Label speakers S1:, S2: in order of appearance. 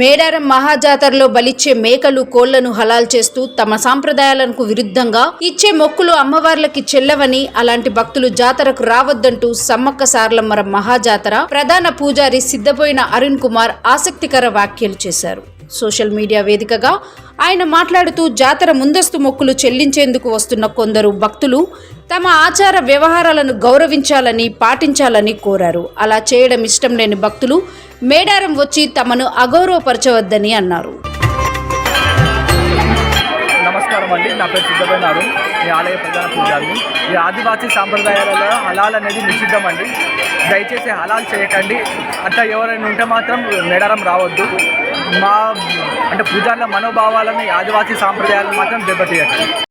S1: మేడారం మహాజాతరలో బలిచ్చే మేకలు కోళ్ళను హలాల్ చేస్తూ తమ సాంప్రదాయాలకు విరుద్ధంగా ఇచ్చే మొక్కులు అమ్మవార్లకి చెల్లవని అలాంటి భక్తులు జాతరకు రావద్దంటూ సమ్మక్క సార్లమ్మర మహాజాతర ప్రధాన పూజారి సిద్ధపోయిన అరుణ్ కుమార్ ఆసక్తికర వ్యాఖ్యలు చేశారు. సోషల్ మీడియా వేదికగా ఆయన మాట్లాడుతూ జాతర ముందస్తు మొక్కులు చెల్లించేందుకు వస్తున్న కొందరు భక్తులు తమ ఆచార వ్యవహారాలను గౌరవించాలని పాటించాలని కోరారు. అలా చేయడం ఇష్టం లేని భక్తులు మేడారం వచ్చి తమను అగౌరవపరచవద్దని అన్నారు.
S2: నమస్కారం అండి. నా పేరు సిద్ధమైన ఈ ఆలయ ప్రధాన పూజారిని. ఈ ఆదివాసీ సాంప్రదాయాలలో హలాల్ అనేది నిషిద్ధం అండి. దయచేసి హలాల్ చేయకండి. అట్లా ఎవరైనా ఉంటే మాత్రం మేడారం రావద్దు. మా అంటే పూజార్ల మనోభావాలను ఆదివాసీ సాంప్రదాయాలను మాత్రం దెబ్బతీయకండి